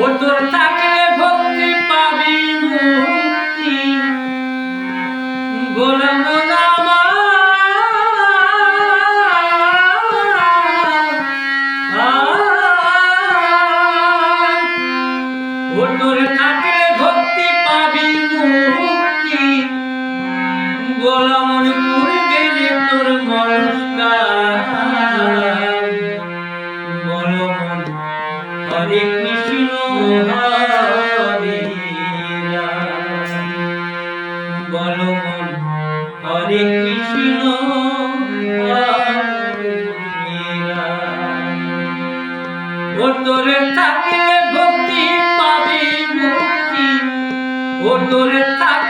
বন্ধুর থাকলে ভক্তি পাবি মুক্তি। গোলাম ভক্তি পাবি মুক্তি। গোলাম ওর তোরে ভক্তি পাবি মুক্তি। ওর তোরে থাকি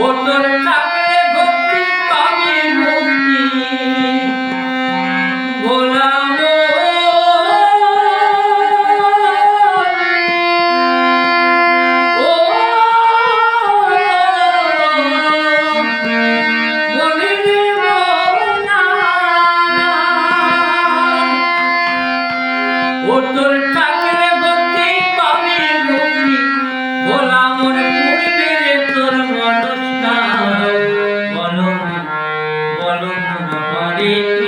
অন্যরা পাবি